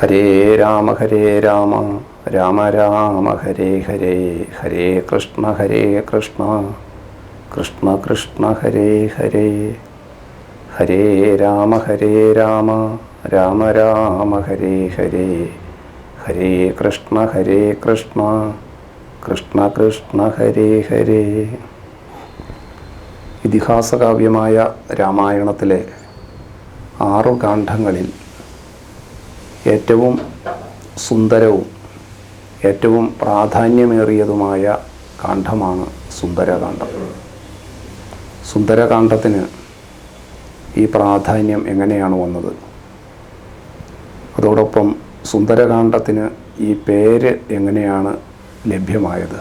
ഹരേ രാമ ഹരേ രാമ. രാമ രാമ ഹരേ ഹരേ. ഹരേ കൃഷ്ണ ഹരേ കൃഷ്ണ. കൃഷ്ണ കൃഷ്ണ ഹരേ ഹരേ. ഹരേ രാമ ഹരേ രാമ. രാമ രാമ ഹരേ ഹരേ. ഹരേ കൃഷ്ണ ഹരേ കൃഷ്ണ. കൃഷ്ണ കൃഷ്ണ ഹരേ ഹരേ. ഇതിഹാസകാവ്യമായ രാമായണത്തിലെ ആറു കാണ്ഡങ്ങളിൽ ഏറ്റവും സുന്ദരവും ഏറ്റവും പ്രാധാന്യമേറിയതുമായ കാണ്ഡമാണ് സുന്ദരകാന്ഡം. സുന്ദരകാന്ഡത്തിന് ഈ പ്രാധാന്യം എങ്ങനെയാണ് വന്നത്? അതോടൊപ്പം സുന്ദരകാന്ഡത്തിന് ഈ പേര് എങ്ങനെയാണ് ലഭ്യമായത്?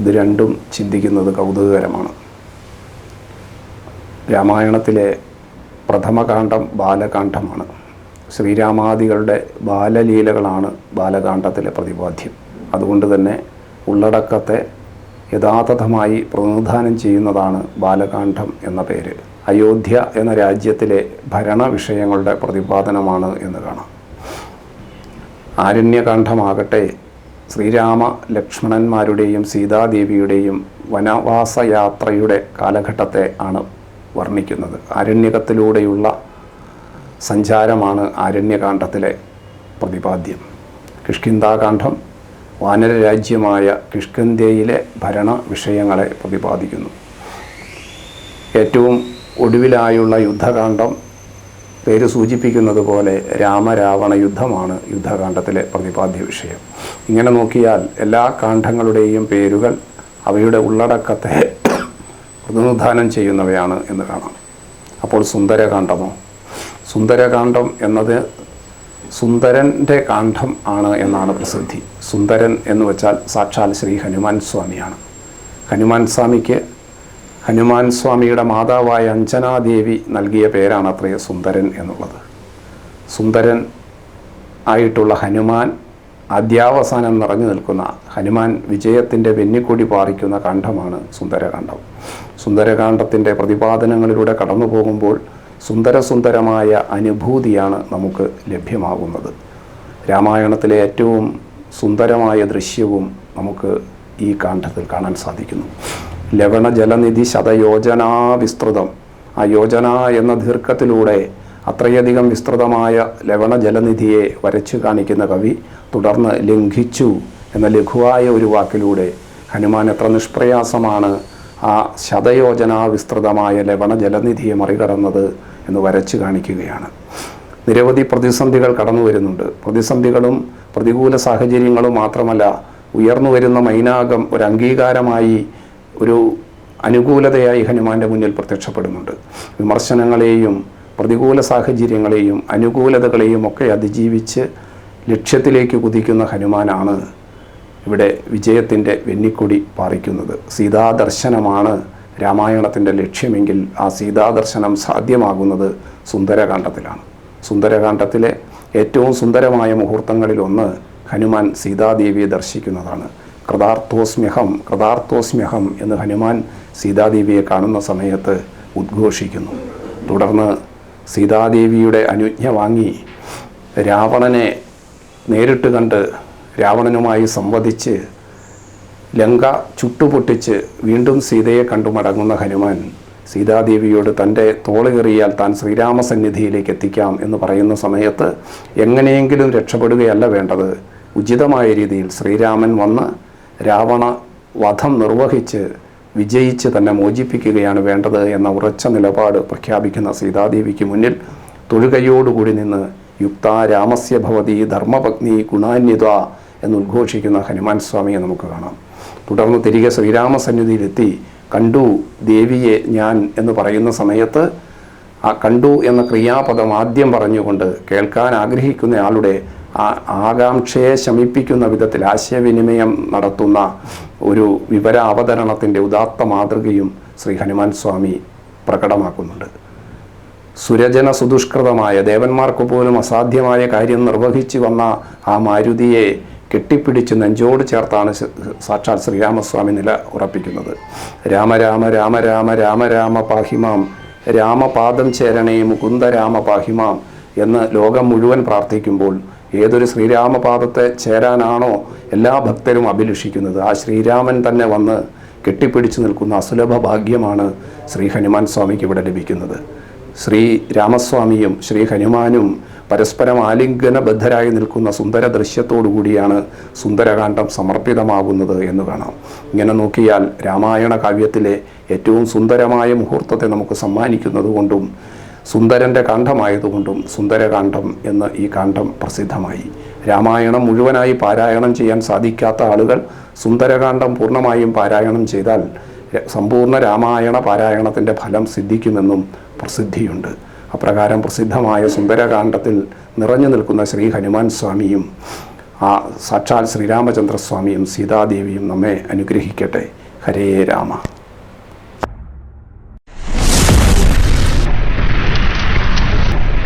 ഇത് രണ്ടും ചിന്തിക്കുന്നത് കൗതുകകരമാണ്. രാമായണത്തിലെ പ്രഥമകാന്ഡം ബാലകാന്ഡമാണ്. ശ്രീരാമാദികളുടെ ബാലലീലകളാണ് ബാലകാന്ഡത്തിലെ പ്രതിപാദ്യം. അതുകൊണ്ട് തന്നെ ഉള്ളടക്കത്തെ യഥാതഥമായി പ്രതിനിധാനം ചെയ്യുന്നതാണ് ബാലകാന്ഡം എന്ന പേര്. അയോധ്യ എന്ന രാജ്യത്തിലെ ഭരണ വിഷയങ്ങളുടെ പ്രതിപാദനമാണ് എന്ന് കാണാം. ആരണ്യകാന്ഡമാകട്ടെ ശ്രീരാമ ലക്ഷ്മണന്മാരുടെയും സീതാദേവിയുടെയും വനവാസയാത്രയുടെ കാലഘട്ടത്തെ ആണ് വർണിക്കുന്നത്. ആരണ്യകത്തിലൂടെയുള്ള സഞ്ചാരമാണ് ആരണ്യകാന്ഡത്തിലെ പ്രതിപാദ്യം. കിഷ്കിന്താകാന്ഡം വാനരരാജ്യമായ കിഷ്കന്ധ്യയിലെ ഭരണ വിഷയങ്ങളെ പ്രതിപാദിക്കുന്നു. ഏറ്റവും ഒടുവിലായുള്ള യുദ്ധകാന്ഡം പേര് സൂചിപ്പിക്കുന്നത് പോലെ രാമരാവണ യുദ്ധമാണ് യുദ്ധകാന്ഡത്തിലെ പ്രതിപാദ്യ വിഷയം. ഇങ്ങനെ നോക്കിയാൽ എല്ലാ കാന്ഡങ്ങളുടെയും പേരുകൾ അവയുടെ ഉള്ളടക്കത്തെ പ്രതിനിധാനം ചെയ്യുന്നവയാണ് എന്ന് കാണാം. അപ്പോൾ സുന്ദരകാന്ഡമോ സുന്ദരകാന്ഡം എന്നത് സുന്ദരന്റെ കാന്ഡം ആണ് എന്നാണ് പ്രസിദ്ധി. സുന്ദരൻ എന്ന് വെച്ചാൽ സാക്ഷാൽ ശ്രീ ഹനുമാൻ സ്വാമിയാണ്. ഹനുമാൻ സ്വാമിക്ക് ഹനുമാൻ സ്വാമിയുടെ മാതാവായ അഞ്ജനാദേവി നൽകിയ പേരാണ് അത്രയും സുന്ദരൻ എന്നുള്ളത്. സുന്ദരൻ ആയിട്ടുള്ള ഹനുമാൻ ആദ്യാവസാനം നിറഞ്ഞു നിൽക്കുന്ന ഹനുമാൻ വിജയത്തിന്റെ വെന്നിക്കൊടി പാറിക്കുന്ന കണ്ഠമാണ് സുന്ദരകാന്ഡം. സുന്ദരകാന്ഡത്തിന്റെ പ്രതിപാദനങ്ങളിലൂടെ കടന്നു പോകുമ്പോൾ സുന്ദരസുന്ദരമായ അനുഭൂതിയാണ് നമുക്ക് ലഭ്യമാകുന്നത്. രാമായണത്തിലെ ഏറ്റവും സുന്ദരമായ ദൃശ്യവും നമുക്ക് ഈ കാണ്ഡത്തിൽ കാണാൻ സാധിക്കുന്നു. ലവണ ജലനിധി ശതയോജനാ വിസ്തൃതം. ആ യോജന എന്ന ദീർഘത്തിലൂടെ അത്രയധികം വിസ്തൃതമായ ലവണ ജലനിധിയെ വരച്ചു കാണിക്കുന്ന കവി തുടർന്ന് ലംഘിച്ചു എന്ന ലഘുവായ ഒരു വാക്കിലൂടെ ഹനുമാൻ എത്ര നിഷ്പ്രയാസമാണ് ആ ശതയോജനാ വിസ്തൃതമായ ലവണ ജലനിധിയെ മറികടന്നത് എന്ന് വരച്ച് കാണിക്കുകയാണ്. നിരവധി പ്രതിസന്ധികൾ കടന്നു വരുന്നുണ്ട്. പ്രതിസന്ധികളും പ്രതികൂല സാഹചര്യങ്ങളും മാത്രമല്ല ഉയർന്നു വരുന്ന മൈനാകം ഒരു അംഗീകാരമായി ഒരു അനുകൂലതയായി ഹനുമാന്റെ മുന്നിൽ പ്രത്യക്ഷപ്പെടുന്നുണ്ട്. വിമർശനങ്ങളെയും പ്രതികൂല സാഹചര്യങ്ങളെയും അനുകൂലതകളെയും ഒക്കെ അതിജീവിച്ച് ലക്ഷ്യത്തിലേക്ക് കുതിക്കുന്ന ഹനുമാനാണ് ഇവിടെ വിജയത്തിന്റെ വെന്നിക്കൊടി പാറിക്കുന്നത്. സീതാദർശനമാണ് രാമായണത്തിന്റെ ലക്ഷ്യമെങ്കിൽ ആ സീതാദർശനം സാധ്യമാകുന്നത് സുന്ദരകാന്ഡത്തിലാണ്. സുന്ദരകാന്ഡത്തിലെ ഏറ്റവും സുന്ദരമായ മുഹൂർത്തങ്ങളിലൊന്ന് ഹനുമാൻ സീതാദേവിയെ ദർശിക്കുന്നതാണ്. കൃതാർത്ഥോസ്മ്യഹം കൃതാർത്ഥോസ്മ്യഹം എന്ന് ഹനുമാൻ സീതാദേവിയെ കാണുന്ന സമയത്ത് ഉദ്ഘോഷിക്കുന്നു. തുടർന്ന് സീതാദേവിയുടെ അനുജ്ഞ വാങ്ങി രാവണനെ നേരിട്ട് കണ്ട് രാവണനുമായി സംവദിച്ച് ലങ്ക ചുട്ടുപൊട്ടിച്ച് വീണ്ടും സീതയെ കണ്ടു മടങ്ങുന്ന ഹനുമാൻ സീതാദേവിയോട് തന്റെ തോളുകെറിയാൽ താൻ ശ്രീരാമസന്നിധിയിലേക്ക് എത്തിക്കാം എന്ന് പറയുന്ന സമയത്ത് എങ്ങനെയെങ്കിലും രക്ഷപ്പെടുകയല്ല വേണ്ടത്. ഉചിതമായ രീതിയിൽ ശ്രീരാമൻ വന്ന് രാവണ വധം നിർവഹിച്ച് വിജയിച്ച് തന്നെ മോചിപ്പിക്കുകയാണ് വേണ്ടത് എന്ന ഉറച്ച നിലപാട് പ്രഖ്യാപിക്കുന്ന സീതാദേവിക്ക് മുന്നിൽ തൊഴുകയോടുകൂടി നിന്ന് യുക്ത രാമസ്യ ഭവതി ധർമ്മപത്നി ഗുണാന്യത എന്ന് ഉദ്ഘോഷിക്കുന്ന ഹനുമാൻ സ്വാമിയെ നമുക്ക് കാണാം. തുടർന്ന് തിരികെ ശ്രീരാമസന്നിധിയിലെത്തി കണ്ടു ദേവിയെ ഞാൻ എന്ന് പറയുന്ന സമയത്ത് ആ കണ്ടു എന്ന ക്രിയാപദം ആദ്യം പറഞ്ഞുകൊണ്ട് കേൾക്കാൻ ആഗ്രഹിക്കുന്ന ആളുടെ ആ ആകാംക്ഷയെ ശമിപ്പിക്കുന്ന വിധത്തിൽ ആശയവിനിമയം നടത്തുന്ന ഒരു വിവര അവതരണത്തിന്റെ ഉദാത്ത മാതൃകയും ശ്രീ ഹനുമാൻ സ്വാമി പ്രകടമാക്കുന്നുണ്ട്. സുരജന സുദുഷ്കൃതമായ ദേവന്മാർക്ക് പോലും അസാധ്യമായ കാര്യം നിർവഹിച്ചു വന്ന ആ മാരുതിയെ കെട്ടിപ്പിടിച്ച് നെഞ്ചോട് ചേർത്താണ് സാക്ഷാൽ ശ്രീരാമസ്വാമി നില ഉറപ്പിക്കുന്നത്. രാമ രാമ രാമ രാമ രാമ രാമ പാഹിമാം. രാമപാദം ചേരണേ മുകുന്ദ രാമ പാഹിമാം എന്ന് ലോകം മുഴുവൻ പ്രാർത്ഥിക്കുമ്പോൾ ഏതൊരു ശ്രീരാമപാദത്തെ ചേരാനാണോ എല്ലാ ഭക്തരും അഭിലഷിക്കുന്നത്. ആ ശ്രീരാമൻ തന്നെ വന്ന് കെട്ടിപ്പിടിച്ചു നിൽക്കുന്ന അസുലഭ ഭാഗ്യമാണ് ശ്രീ ഹനുമാൻ സ്വാമിക്ക് ഇവിടെ ലഭിക്കുന്നത്. ശ്രീ രാമസ്വാമിയും ശ്രീ ഹനുമാനും പരസ്പരം ആലിംഗനബദ്ധരായി നിൽക്കുന്ന സുന്ദര ദൃശ്യത്തോടു കൂടിയാണ് സുന്ദരകാന്ഡം സമർപ്പിതമാകുന്നത് എന്ന് കാണാം. ഇങ്ങനെ നോക്കിയാൽ രാമായണ കാവ്യത്തിലെ ഏറ്റവും സുന്ദരമായ മുഹൂർത്തത്തെ നമുക്ക് സമ്മാനിക്കുന്നത് കൊണ്ടും സുന്ദരന്റെ കാണ്ഡമായതുകൊണ്ടും സുന്ദരകാന്ഡം എന്ന് ഈ കാണ്ഡം പ്രസിദ്ധമായി. രാമായണം മുഴുവനായി പാരായണം ചെയ്യാൻ സാധിക്കാത്ത ആളുകൾ സുന്ദരകാന്ഡം പൂർണമായും പാരായണം ചെയ്താൽ സമ്പൂർണ രാമായണ പാരായണത്തിന്റെ ഫലം സിദ്ധിക്കുമെന്നും പ്രസിദ്ധിയുണ്ട്. അപ്രകാരം പ്രസിദ്ധമായ സുന്ദരകാന്ഡത്തിൽ നിറഞ്ഞു നിൽക്കുന്ന ശ്രീ ഹനുമാൻ സ്വാമിയും ആ സാക്ഷാൽ ശ്രീരാമചന്ദ്രസ്വാമിയും സീതാദേവിയും നമ്മെ അനുഗ്രഹിക്കട്ടെ. ഹരേ രാമ.